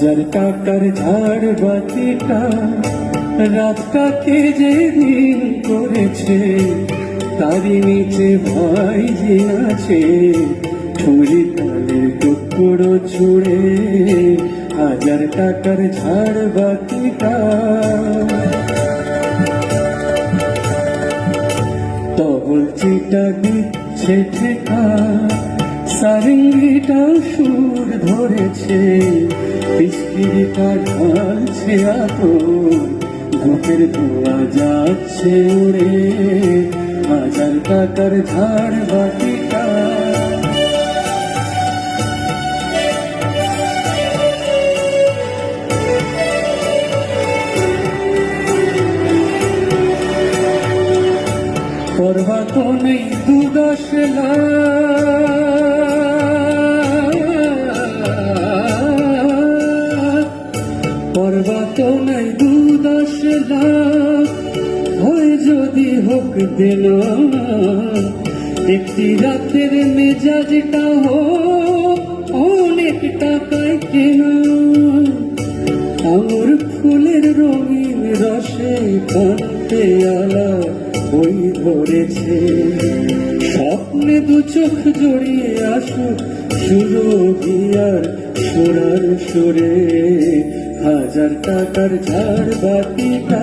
হাজার টাকার ঝাড় বাতিটা রাতটাকে যে দিন করেছে, তারই নিচে ভাই যে আছে ছুরি তালের টুকরো ছুড়ে হাজার টাকার ঝাড় বাতিটা। তবল চিটা দিচ্ছে ঠেকা সারিঙ্গিটা সুর ধরেছে, পিস্কিরিটা ঢালছে আতর, বুকের ধোয়া যাচ্ছে উড়ে, হাজার টাকার ঝাড় পর্বা তো নেই দু দশ হোক দিল। একটি রাতের মেজাজটা হোক অনেক টাকায় কেনা আঙুর ফুলের রঙিন রসে কাঁদতে আলা বই ধরেছে স্বপ্নে দু চোখ জড়িয়ে আসুক সুরভিয়ার সুরার সুরে। হাজার টাকার ঝাড় বাতিটা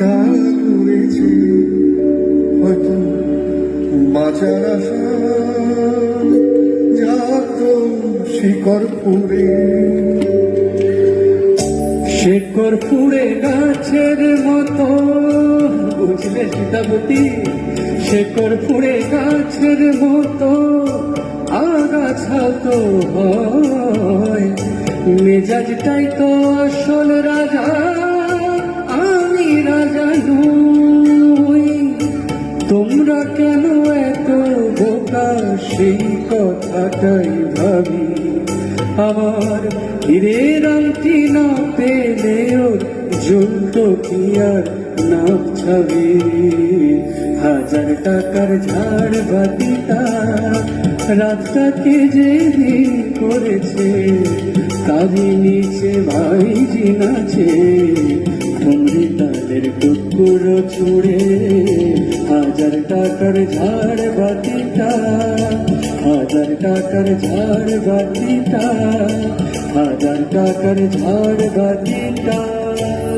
ডাল উড়েছে হয়তো বাঁচার আশা যাত শিকড় পুড়ে। শেকর ফুড়ে গাছের মতো, বুঝলে সীতাপতি শেকর ফুড়ে গাছের মতো, আগাছা তো হয়। মেজাজটাই তো আসল রাজা। আমি রাজা তোমরা কেন এত বোকা সেই কথাটাই ভাবি? আমার হীরের আংটি না পেলে ওর জ্বলত কি আর না ছাবি? হাজার টাকার ঝাড় বাতিটা রাতটাকে যে দিন করেছে তারই নিচে ভাই জিনাছে। তাদের টুকুরো ছুড়ে হাজার টাকার ঝাড় বাতিটা, হাজার টাকার ঝাড় বাতিটা, হাজার টাকার ঝাড় বাতিটা।